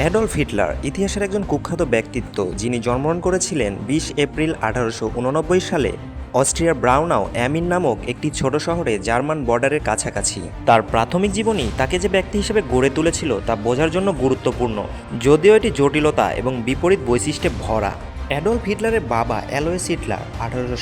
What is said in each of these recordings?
Adolf Hitler ইতিহাসের একজন কুখ্যাত ব্যক্তিত্ব, যিনি জন্মগ্রহণ করেছিলেন বিশ এপ্রিল আঠারোশো উননব্বই সালে অস্ট্রিয়ার ব্রাউনাও অ্যামিন নামক একটি ছোট শহরে জার্মান বর্ডারের কাছাকাছি। তার প্রাথমিক জীবনী তাকে যে ব্যক্তি হিসেবে গড়ে তুলেছিল তা বোঝার জন্য গুরুত্বপূর্ণ, যদিও এটি জটিলতা এবং বিপরীত বৈশিষ্ট্যে ভরা। অ্যাডলফ হিটলারের বাবা অ্যালোয়েস হিটলার আঠারোশো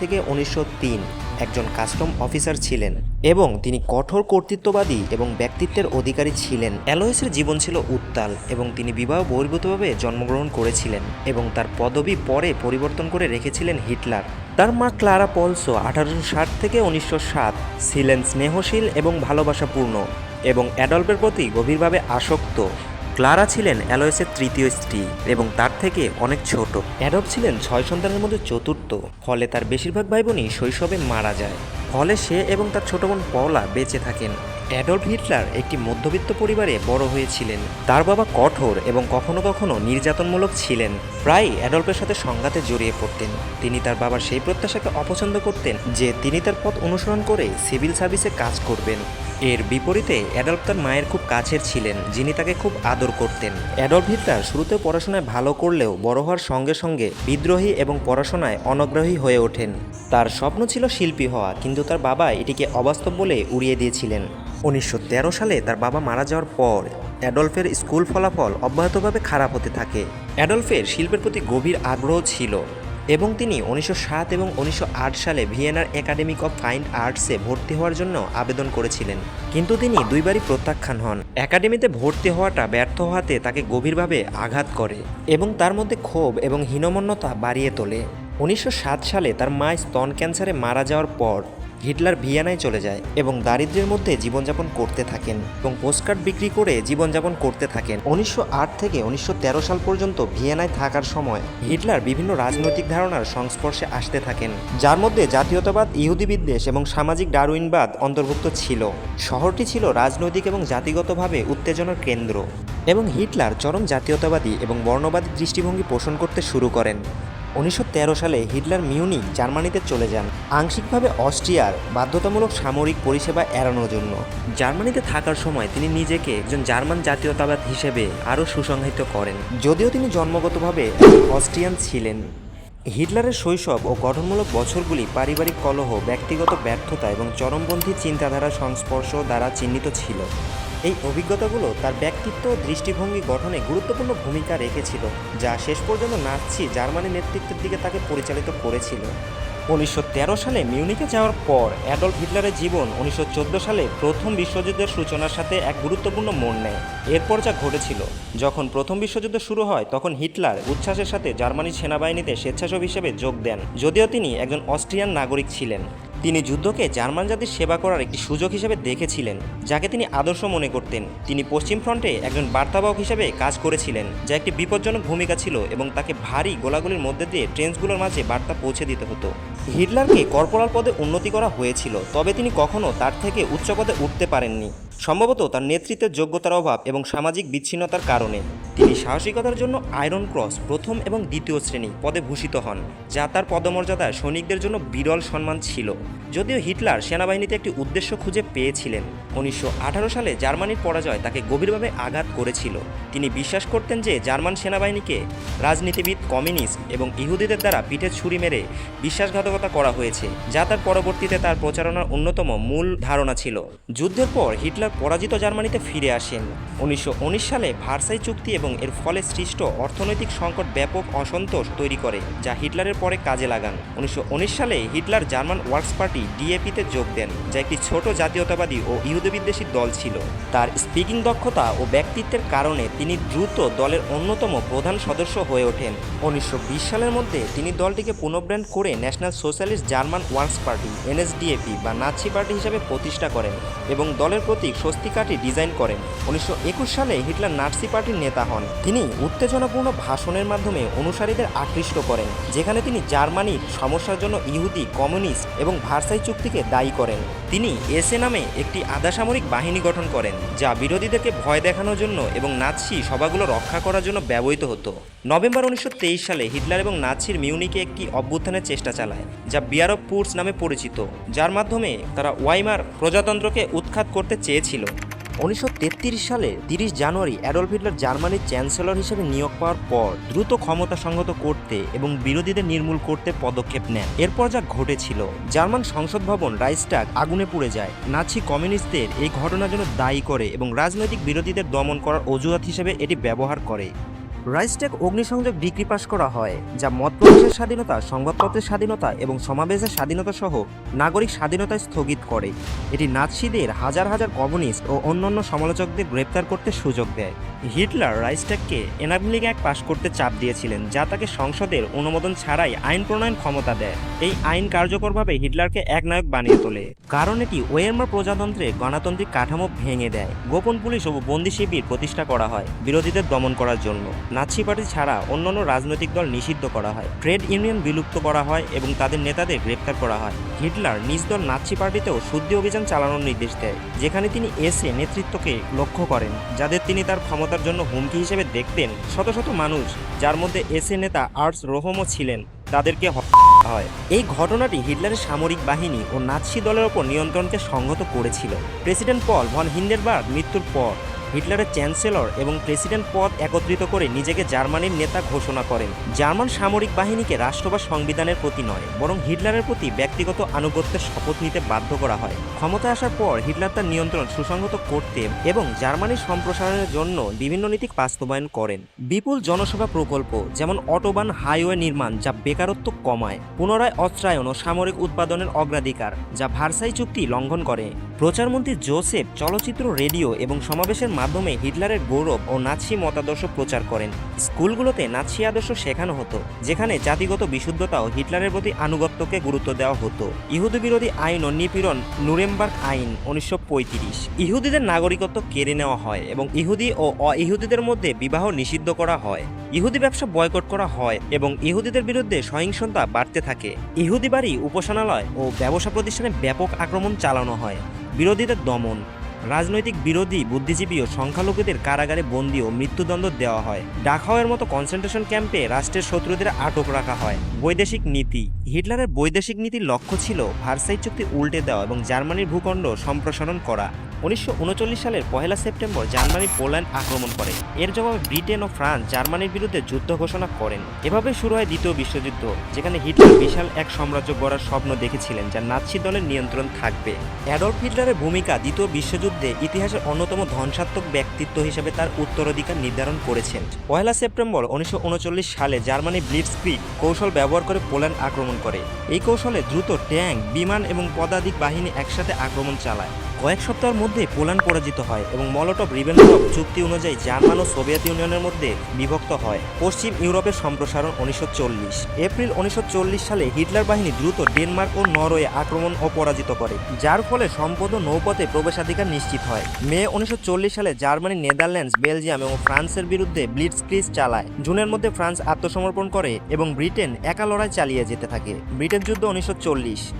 থেকে উনিশশো তিন একজন কাস্টম অফিসার ছিলেন এবং তিনি কঠোর কর্তৃত্ববাদী এবং ব্যক্তিত্বের অধিকারী ছিলেন। অ্যালোয়েসের জীবন ছিল উত্তাল এবং তিনি বিবাহ বহির্ভূতভাবে জন্মগ্রহণ করেছিলেন এবং তার পদবি পরে পরিবর্তন করে রেখেছিলেন হিটলার। তার মা ক্লারা পলসো আঠারোশো ষাট থেকে উনিশশো সাত, ছিলেন স্নেহশীল এবং ভালোবাসাপূর্ণ এবং অ্যাডলফের প্রতি গভীরভাবে আসক্ত। ক্লারা ছিলেন অ্যালোয়েসের তৃতীয় স্ত্রী এবং তার থেকে অনেক ছোট। অ্যাডব ছিলেন ছয় সন্তানের মধ্যে চতুর্থ। ফলে তার বেশিরভাগ ভাই বোনই শৈশবে মারা যায়। ফলে সে এবং তার ছোট বোন পওলা বেঁচে থাকেন। অ্যাডলফ হিটলার একটি মধ্যবিত্ত পরিবারে বড় হয়েছিলেন। তার বাবা কঠোর এবং কখনো কখনো নির্যাতনমূলক ছিলেন। প্রায় অ্যাডলফের সাথে সংঘাতে জড়িয়ে পড়তেন। তিনি তার বাবার সেই প্রত্যাশাকে অপছন্দ করতেন যে তিনি তার পথ অনুসরণ করে সিভিল সার্ভিসে কাজ করবেন। এর বিপরীতে অ্যাডলফ তার মায়ের খুব কাছের ছিলেন, যিনি তাকে খুব আদর করতেন। অ্যাডলফ হিটলার শুরুতে পড়াশোনায় ভালো করলেও বড় হওয়ার সঙ্গে সঙ্গে বিদ্রোহী এবং পড়াশোনায় অনগ্রহী হয়ে ওঠেন। তার স্বপ্ন ছিল শিল্পী হওয়া, কিন্তু তার বাবা এটিকে অবাস্তব বলে উড়িয়ে দিয়েছিলেন। উনিশশো তেরো সালে তার বাবা মারা যাওয়ার পর অ্যাডলফের স্কুল ফলাফল অব্যাহতভাবে খারাপ হতে থাকে। অ্যাডলফের শিল্পের প্রতি গভীর আগ্রহ ছিল এবং তিনি উনিশশো সাত এবং উনিশশো আট সালে ভিয়েনার একাডেমিক অফ ফাইন আর্টসে ভর্তি হওয়ার জন্য আবেদন করেছিলেন। কিন্তু তিনি দুইবারই প্রত্যাখ্যান হন। একাডেমিতে ভর্তি হওয়াটা ব্যর্থ হওয়াতে তাকে গভীরভাবে আঘাত করে এবং তার মধ্যে ক্ষোভ এবং হীনমন্যতা বাড়িয়ে তোলে। উনিশশো সাত সালে তার মা স্তন ক্যান্সারে মারা যাওয়ার পর হিটলার ভিয়ানায় চলে যায় এবং দারিদ্র্যের মধ্যে জীবনযাপন করতে থাকেন এবং পোস্টকার্ড বিক্রি করে জীবনযাপন করতে থাকেন। উনিশশো আট থেকে উনিশশো তেরো সাল পর্যন্ত ভিয়েনায় থাকার সময় হিটলার বিভিন্ন রাজনৈতিক ধারণার সংস্পর্শে আসতে থাকেন, যার মধ্যে জাতীয়তাবাদ, ইহুদি বিদ্বেষ এবং সামাজিক ডারউইনবাদ অন্তর্ভুক্ত ছিল। শহরটি ছিল রাজনৈতিক এবং জাতিগতভাবে উত্তেজনার কেন্দ্র এবং হিটলার চরম জাতীয়তাবাদী এবং বর্ণবাদী দৃষ্টিভঙ্গি পোষণ করতে শুরু করেন। উনিশশো তেরো সালে হিটলার মিউনিক জার্মানিতে চলে যান। আংশিকভাবে অস্ট্রিয়ার বাধ্যতামূলক সামরিক পরিষেবা এড়ানোর জন্য। জার্মানিতে থাকার সময় তিনি নিজেকে একজন জার্মান জাতীয়তাবাদ হিসেবে আরও সুসংহিত করেন। যদিও তিনি জন্মগতভাবে অস্ট্রিয়ান ছিলেন। হিটলারের শৈশব ও গঠনমূলক বছরগুলি পারিবারিক কলহ, ব্যক্তিগত ব্যর্থতা এবং চরমপন্থী চিন্তাধারার সংস্পর্শ দ্বারা চিহ্নিত ছিল। এই অভিজ্ঞতাগুলো তার ব্যক্তিত্ব দৃষ্টিভঙ্গি গঠনে গুরুত্বপূর্ণ ভূমিকা রেখেছিল, যা শেষ পর্যন্ত নাৎসি জার্মানি নেতৃত্বের দিকে তাকে পরিচালিত করেছিল। উনিশশো তেরো সালে মিউনিকে যাওয়ার পর অ্যাডলফ হিটলারের জীবন উনিশশো চোদ্দ সালে প্রথম বিশ্বযুদ্ধের সূচনার সাথে এক গুরুত্বপূর্ণ মোড় নেয়। এরপর যা ঘটেছিল, যখন প্রথম বিশ্বযুদ্ধ শুরু হয়, তখন হিটলার উচ্ছ্বাসের সাথে জার্মানির সেনাবাহিনীতে স্বেচ্ছাসেবী হিসেবে যোগ দেন, যদিও তিনি একজন অস্ট্রিয়ান নাগরিক ছিলেন। তিনি যুদ্ধকে জার্মান জাতির সেবা করার একটি সুযোগ হিসেবে দেখেছিলেন, যাকে তিনি আদর্শ মনে করতেন। তিনি পশ্চিম ফ্রন্টে একজন বার্তাবাহক হিসেবে কাজ করেছিলেন, যা একটি বিপজ্জনক ভূমিকা ছিল এবং তাকে ভারী গোলাগুলির মধ্যে দিয়ে ট্রেন্সগুলোর মাঝে বার্তা পৌঁছে দিতে হতো। হিটলারকে কর্পোরাল পদে উন্নতি করা হয়েছিল, তবে তিনি কখনও তার থেকে উচ্চ পদে উঠতে পারেননি। সম্ভবত তার নেতৃত্বের যোগ্যতার অভাব এবং সামাজিক বিচ্ছিন্নতার কারণে। তিনি সাহসিকতার জন্য আয়রন ক্রস প্রথম এবং দ্বিতীয় শ্রেণি পদে ভূষিত হন, যা তার পদমর্যাদায় সৈনিকদের জন্য বিরল সম্মান ছিল। যদিও হিটলার সেনাবাহিনীতে একটি উদ্দেশ্য খুঁজে পেয়েছিলেন, উনিশশো আঠারো সালে জার্মানির পরাজয় তাকে গভীরভাবে আঘাত করেছিল। তিনি বিশ্বাস করতেন যে জার্মান সেনাবাহিনীকে রাজনীতিবিদ, কমিউনিস্ট এবং ইহুদিদের দ্বারা পিঠে ছুরি মেরে বিশ্বাসঘাতকতা করা হয়েছে, যা তার পরবর্তীতে তার প্রচারণার অন্যতম মূল ধারণা ছিল। যুদ্ধের পর হিটলার পরাজিত জার্মানিতে ফিরে আসেন। উনিশশো উনিশ সালে ভার্সাই চুক্তি এবং এর ফলে সৃষ্ট অর্থনৈতিক সংকট ব্যাপক অসন্তোষ তৈরি করে, যা হিটলারের পরে কাজে লাগান। উনিশশো উনিশ সালে হিটলার জার্মান ওয়ার্কস পার্টি ডিএপিতে যোগ দেন, যা একটি ছোট জাতীয়তাবাদী ও ইহুদিবিদ্বেষী দল ছিল। তার স্পিকিং দক্ষতা ও ব্যক্তিত্বের কারণে তিনি দ্রুত দলের অন্যতম প্রধান সদস্য হয়ে ওঠেন। উনিশশো বিশ সালের মধ্যে তিনি দলটিকে পুনঃব্র্যান্ড করে national socialist German works party, NSDAP বা নাৎসি পার্টি হিসাবে প্রতিষ্ঠা করেন এবং দলের প্রতীক স্বস্তিকাটি ডিজাইন করেন। উনিশশো একুশ সালে হিটলার নার্সি পার্টির নেতা হন। তিনি উত্তেজনাপূর্ণ ভাষণের মাধ্যমে অনুসারীদের আকৃষ্ট করেন, যেখানে তিনি জার্মানির সমস্যার জন্য ইহুদি, কমিউনিস্ট এবং ভার্সাই চুক্তিকে দায়ী করেন। তিনি এসএ নামে একটি আধাসামরিক বাহিনী গঠন করেন, যা বিরোধীদেরকে ভয় দেখানোর জন্য এবং নাৎসি সভাগুলো রক্ষা করার জন্য ব্যবহৃত হতো। নভেম্বর উনিশশো তেইশ সালে হিটলার এবং নাৎসির মিউনিকে একটি অভ্যুত্থানের চেষ্টা চালায়, যা বিয়ার অফ পুরস নামে পরিচিত, যার মাধ্যমে তারা ওয়াইমার প্রজাতন্ত্রকে উৎখাত করতে চেয়েছিল। উনিশশো সালে তিরিশ জানুয়ারি অ্যাডলফ হিটলার জার্মানির চ্যান্সেলর হিসেবে নিয়োগ পাওয়ার পর দ্রুত ক্ষমতা সংগত করতে এবং বিরোধীদের নির্মূল করতে পদক্ষেপ নেন। এরপর যা ঘটেছিল, জার্মান সংসদ ভবন রাইস্টাগ আগুনে পুড়ে যায়। নাচি কমিউনিস্টদের এই ঘটনার জন্য দায়ী করে এবং রাজনৈতিক বিরোধীদের দমন করার অজুহাত হিসেবে এটি ব্যবহার করে। রাইস্টেক অগ্নিসংযোগ ডিগ্রি পাশ করা হয়, যা মত প্রকাশের স্বাধীনতা, সংবাদপত্রের স্বাধীনতা এবং সমাবেশের স্বাধীনতা সহ নাগরিক স্বাধীনতা স্থগিত করে। এটি নাৎসিদের হাজার হাজার কমিউনিস্ট ও অন্যান্য সমালোচকদের গ্রেপ্তার করতে সুযোগ দেয়। হিটলার রাইস্টেককে এনাবলিং অ্যাক্ট পাশ করতে চাপ দিয়েছিলেন, যা তাকে সংসদের অনুমোদন ছাড়াই আইন প্রণয়ন ক্ষমতা দেয়। এই আইন কার্যকরভাবে হিটলারকে একনায়ক বানিয়ে তোলে। কারণ এটি ওয়েরমার প্রজাতন্ত্রে গণতান্ত্রিক কাঠামো ভেঙে দেয়। গোপন পুলিশ ও বন্দি শিবির প্রতিষ্ঠা করা হয়, বিরোধীদের দমন করার জন্য। নাৎসি পার্টি ছাড়া অন্যান্য রাজনৈতিক দল নিষিদ্ধ করা হয়। ট্রেড ইউনিয়ন বিলুপ্ত করা হয় এবং তাদের নেতাদের গ্রেপ্তার করা হয়। হিটলার নিজ দল নাৎসি পার্টিতেও শুদ্ধি অভিযান চালানোর নির্দেশ দেয়, যেখানে তিনি এসে নেতৃত্বকে লক্ষ্য করেন, যাদের তিনি তার ক্ষমতার জন্য হুমকি হিসেবে দেখতেন। শত শত মানুষ, যার মধ্যে এসে নেতা আর্টস রোহমও ছিলেন, তাদেরকে হয়। এই ঘটনাটি হিটলারের সামরিক বাহিনী ও নাৎসি দলের ওপর নিয়ন্ত্রণকে সংহত করেছিল। প্রেসিডেন্ট পল ভন হিন্ডেরবার্গ মৃত্যুর পর হিটলারের চ্যান্সেলর এবং প্রেসিডেন্ট পদ একত্রিত করে নিজেকে জার্মানির নেতা ঘোষণা করেন। জার্মান সামরিক বাহিনীকে রাষ্ট্র বা সংবিধানের প্রতি নয়, বরং হিটলারের প্রতি ব্যক্তিগত আনুগত্যের শপথ নিতে বাধ্য করা হয়। ক্ষমতা আসার পর হিটলার তার নিয়ন্ত্রণ সুসংহত করতে এবং জার্মানির সম্প্রসারণের জন্য বিভিন্ন নীতি বাস্তবায়ন করেন। বিপুল জনসভা প্রকল্প, যেমন অটোবান হাইওয়ে নির্মাণ, যা বেকারত্ব কমায়, পুনরায় অস্ত্রায়ন ও সামরিক উৎপাদনের অগ্রাধিকার, যা ভার্সাই চুক্তি লঙ্ঘন করে। প্রচারমন্ত্রী জোসেফ চলচ্চিত্র, রেডিও এবং সমাবেশের মাধ্যমে হিটলারের গৌরব ও নাৎসি মতাদর্শ প্রচার করেন। স্কুলগুলোতে নাৎসি আদর্শ শেখানো হতো, যেখানে জাতিগত বিশুদ্ধতা ও হিটলারের প্রতি আনুগত্যকে গুরুত্ব দেওয়া হতো। ইহুদি বিরোধী আইন ও নিপীড়ন নুরেমবার্গ আইন, উনিশশো পঁয়ত্রিশ। ইহুদিদের নাগরিকত্ব কেড়ে নেওয়া হয় এবং ইহুদি ও অ ইহুদিদের মধ্যে বিবাহ নিষিদ্ধ করা হয়। ইহুদি ব্যবসা বয়কট করা হয় এবং ইহুদিদের বিরুদ্ধে সহিংসতা বাড়তে থাকে। ইহুদি বাড়ি, উপাসনালয় ও ব্যবসা প্রতিষ্ঠানে ব্যাপক আক্রমণ চালানো হয়। বিরোধীদের দমন রাজনৈতিক বিরোধী, বুদ্ধিজীবী ও সংখ্যালঘুদের কারাগারে বন্দী ও মৃত্যুদণ্ড দেওয়া হয়। ডাকাওয়ের মতো কনসেন্ট্রেশন ক্যাম্পে রাষ্ট্রের শত্রুদের আটক রাখা হয়। বৈদেশিক নীতি। হিটলারের বৈদেশিক নীতির লক্ষ্য ছিল ভার্সাই চুক্তি উল্টে দেওয়া এবং জার্মানির ভূখণ্ড সম্প্রসারণ করা। উনিশশো উনচল্লিশ সালের পহেলা সেপ্টেম্বর জার্মানি পোল্যান্ড আক্রমণ করে। এর জবাবে ব্রিটেন ও ফ্রান্স জার্মানির বিরুদ্ধে যুদ্ধ ঘোষণা করেন। এভাবে শুরু হয় দ্বিতীয় বিশ্বযুদ্ধ, যেখানে হিটলার বিশাল এক সাম্রাজ্য গড়ার স্বপ্ন দেখেছিলেন যা নাৎসি দলের নিয়ন্ত্রণ থাকবে। অ্যাডলফ হিটলারের ভূমিকা দ্বিতীয় বিশ্বযুদ্ধে ইতিহাসের অন্যতম ধ্বংসাত্মক ব্যক্তিত্ব হিসেবে তার উত্তরাধিকার নির্ধারণ করেছেন। পয়লা সেপ্টেম্বর উনিশশো উনচল্লিশ সালে জার্মানি ব্লিটসক্রিগ কৌশল ব্যবহার করে পোল্যান্ড আক্রমণ করে। এই কৌশলে দ্রুত ট্যাঙ্ক, বিমান এবং পদাতিক বাহিনী একসাথে আক্রমণ চালায়। কয়েক সপ্তাহের মধ্যে পোল্যান্ড পরাজিত হয় এবং মলটভ রিবেনট্রপ চুক্তি অনুযায়ী জার্মান ও সোভিয়েত ইউনিয়নের মধ্যে বিভক্ত হয়। পশ্চিম ইউরোপের সম্প্রসারণ উনিশশো চল্লিশ। এপ্রিল উনিশশো চল্লিশ সালে হিটলার বাহিনী দ্রুত ডেনমার্ক ও নরওয়ে আক্রমণ ও পরাজিত করে, যার ফলে সম্পদ ও নৌপথে প্রবেশাধিকার নিশ্চিত হয়। মে উনিশশো চল্লিশ সালে জার্মানি, নেদারল্যান্ডস, বেলজিয়াম এবং ফ্রান্সের বিরুদ্ধে ব্লিটস ক্রিজ চালায়, জুনের মধ্যে ফ্রান্স আত্মসমর্পণ করে এবং ব্রিটেন একা লড়াই চালিয়ে যেতে থাকে। ব্রিটেন যুদ্ধ উনিশশো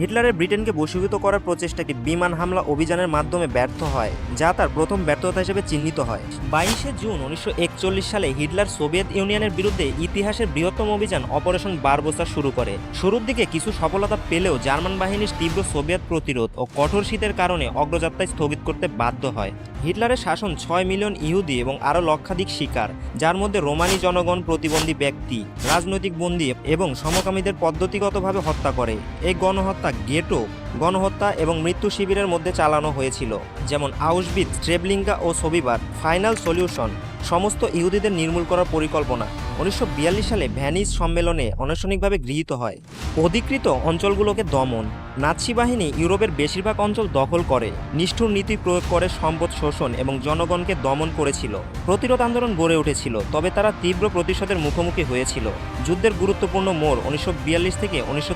হিটলারের ব্রিটেনকে বশীভূত করার প্রচেষ্টাটি বিমান হামলা অভিযানের মাধ্যমে ব্যর্থ হয়, যা তার প্রথম ব্যর্থতা হিসেবে চিহ্নিত হয়। বাইশে জুন উনিশশো একচল্লিশ সালে হিটলার সোভিয়েত ইউনিয়নের বিরুদ্ধে ইতিহাসের বৃহত্তম অভিযান অপারেশন বারবোসা শুরু করে। শুরুর দিকে কিছু সফলতা পেলেও জার্মান বাহিনীর তীব্র সোভিয়েত প্রতিরোধ ও কঠোর শীতের কারণে অগ্রযাত্রায় স্থগিত করতে বাধ্য হয়। হিটলারের শাসন ছয় মিলিয়ন ইহুদি এবং আরও লক্ষাধিক শিকার, যার মধ্যে রোমানি জনগণ প্রতিবন্ধী ব্যক্তি, রাজনৈতিক বন্দী এবং সমকামীদের পদ্ধতিগতভাবে হত্যা করে। এই গণহত্যা গেটো গণহত্যা এবং মৃত্যু শিবিরের মধ্যে চালানো হয়েছিল, যেমন আউসবিদ ট্রেবলিঙ্গা ও সবিবার ফাইনাল সলিউশন, সমস্ত ইহুদিদের নির্মূল করার পরিকল্পনা। উনিশশো বিয়াল্লিশ সালে ভ্যানিস সম্মেলনে আনুষ্ঠানিকভাবে গৃহীত হয়। অধিকৃত অঞ্চলগুলোকে দমন নাৎসি বাহিনী ইউরোপের বেশিরভাগ অঞ্চল দখল করে, নিষ্ঠুর নীতি প্রয়োগ করে সম্পদ শোষণ এবং জনগণকে দমন করেছিল। প্রতিরোধ আন্দোলন গড়ে উঠেছিল, তবে তারা তীব্র প্রতিশোধের মুখোমুখি হয়েছিল। যুদ্ধের গুরুত্বপূর্ণ মোড় উনিশশো বিয়াল্লিশ থেকে উনিশশো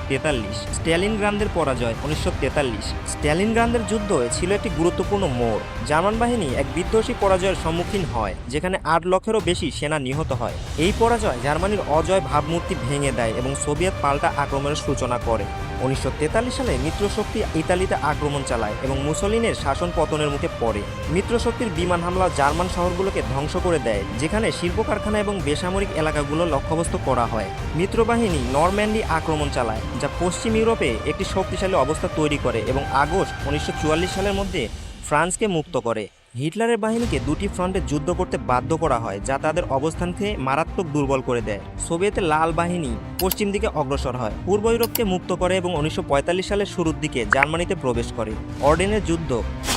স্ট্যালিনগ্রান্দের পরাজয় উনিশশো স্ট্যালিনগ্রান্দের যুদ্ধ ছিল একটি গুরুত্বপূর্ণ মোড়। জার্মান বাহিনী এক বিধ্বংসী পরাজয়ের সম্মুখীন হয়, যেখানে আট লক্ষেরও বেশি সেনা নিহত হয়। এই পরাজয় জার্মানির অজয় ভাবমূর্তি ভেঙে দেয় এবং সোভিয়েত পাল্টা আক্রমণের সূচনা করে। উনিশশো তেতাল্লিশ সালে মিত্রশক্তি ইতালিতে আক্রমণ চালায় এবং মুসলিনের শাসন পতনের মুখে পড়ে। মিত্রশক্তির বিমান হামলা জার্মান শহরগুলোকে ধ্বংস করে দেয়, যেখানে শিল্প কারখানা এবং বেসামরিক এলাকাগুলো লক্ষ্যবস্তু করা হয়। মিত্রবাহিনী নরম্যান্ডি আক্রমণ চালায়, যা পশ্চিম ইউরোপে একটি শক্তিশালী অবস্থা তৈরি করে এবং আগস্ট উনিশশো চুয়াল্লিশ সালের মধ্যে ফ্রান্সকে মুক্ত করে। হিটলারের বাহিনীকে দুটি ফ্রন্টে যুদ্ধ করতে বাধ্য করা হয়, যা তাদের অবস্থানকে মারাত্মক দুর্বল করে দেয়। সোভিয়েতের লাল বাহিনী পশ্চিম দিকে অগ্রসর হয়, পূর্ব ইউরোপকে মুক্ত করে এবং উনিশশো পঁয়তাল্লিশ সালের শুরুর দিকে জার্মানিতে প্রবেশ করে। অর্ডেনের যুদ্ধ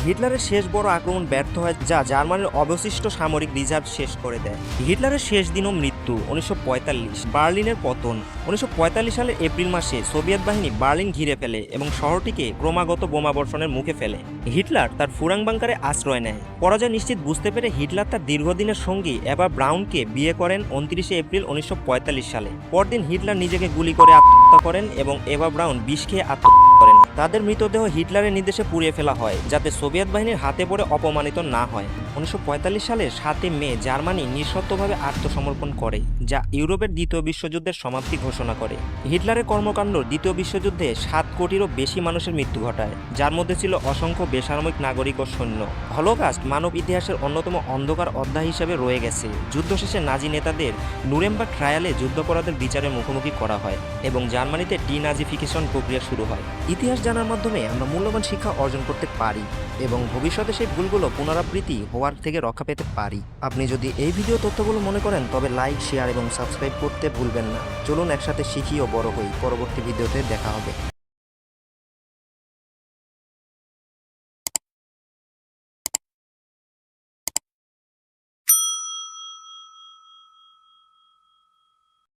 হিটলারের শেষ বড় আক্রমণ ব্যর্থ হয়, যা জার্মানির অবশিষ্ট সামরিক রিজার্ভ শেষ করে দেয়। হিটলারের শেষ দিনও মৃত্যু, উনিশশো পঁয়তাল্লিশ, বার্লিনের পতন। উনিশশো পঁয়তাল্লিশ সালের এপ্রিল মাসে সোভিয়েত বাহিনী বার্লিন ঘিরে ফেলে এবং শহরটিকে ক্রমাগত বোমাবর্ষণের মুখে ফেলে। হিটলার তার ফুরাং বাংকারে আশ্রয় নেয়। পরাজয় নিশ্চিত বুঝতে পেরে হিটলার তার দীর্ঘদিনের সঙ্গী এবার ব্রাউনকে বিয়ে করেন উনত্রিশে এপ্রিল উনিশশো পঁয়তাল্লিশ সালে। পরদিন হিটলার নিজেকে গুলি করে আত্মহত্যা করেন এবং এবার ব্রাউন বিষ খেয়ে আত্মহত্যা করেন। তাদের মৃতদেহ হিটলারের নির্দেশে পুড়িয়ে ফেলা হয়, যাতে সোভিয়েত বাহিনীর হাতে পড়ে অপমানিত না হয়। উনিশশো সালের সাতই মে জার্মানি নিঃশর্তভাবে আত্মসমর্পণ করে, যা ইউরোপের দ্বিতীয় বিশ্বযুদ্ধের সমাপ্তি ঘোষণা করে। হিটলারের কর্মকাণ্ড দ্বিতীয় বিশ্বযুদ্ধে সাত কোটিরও বেশি মানুষের মৃত্যু ঘটায়, যার মধ্যে ছিল অসংখ্য বেসামরিক নাগরিক ও সৈন্য। হলোকাস্ট মানব ইতিহাসের অন্যতম অন্ধকার অধ্যায় হিসেবে রয়ে গেছে। যুদ্ধ শেষে নাজি নেতাদের নুরেমবার্গ ট্রায়ালে যুদ্ধাপরাধের বিচারের মুখোমুখি করা হয় এবং জার্মানিতে ডিনাজিফিকেশন প্রক্রিয়া শুরু হয়। ইতিহাস জানার মাধ্যমে আমরা মূল্যবান শিক্ষা অর্জন করতে পারি এবং ভবিষ্যতে সেই ভুলগুলো পুনরাবৃত্তি হওয়ার থেকে রক্ষা পেতে পারি। আপনি যদি এই ভিডিও তথ্যগুলো মনে করেন, তবে লাইক, শেয়ার এবং সাবস্ক্রাইব করতে ভুলবেন না। চলুন একসাথে শিখি ও বড় হই। পরবর্তী ভিডিওতে দেখা হবে।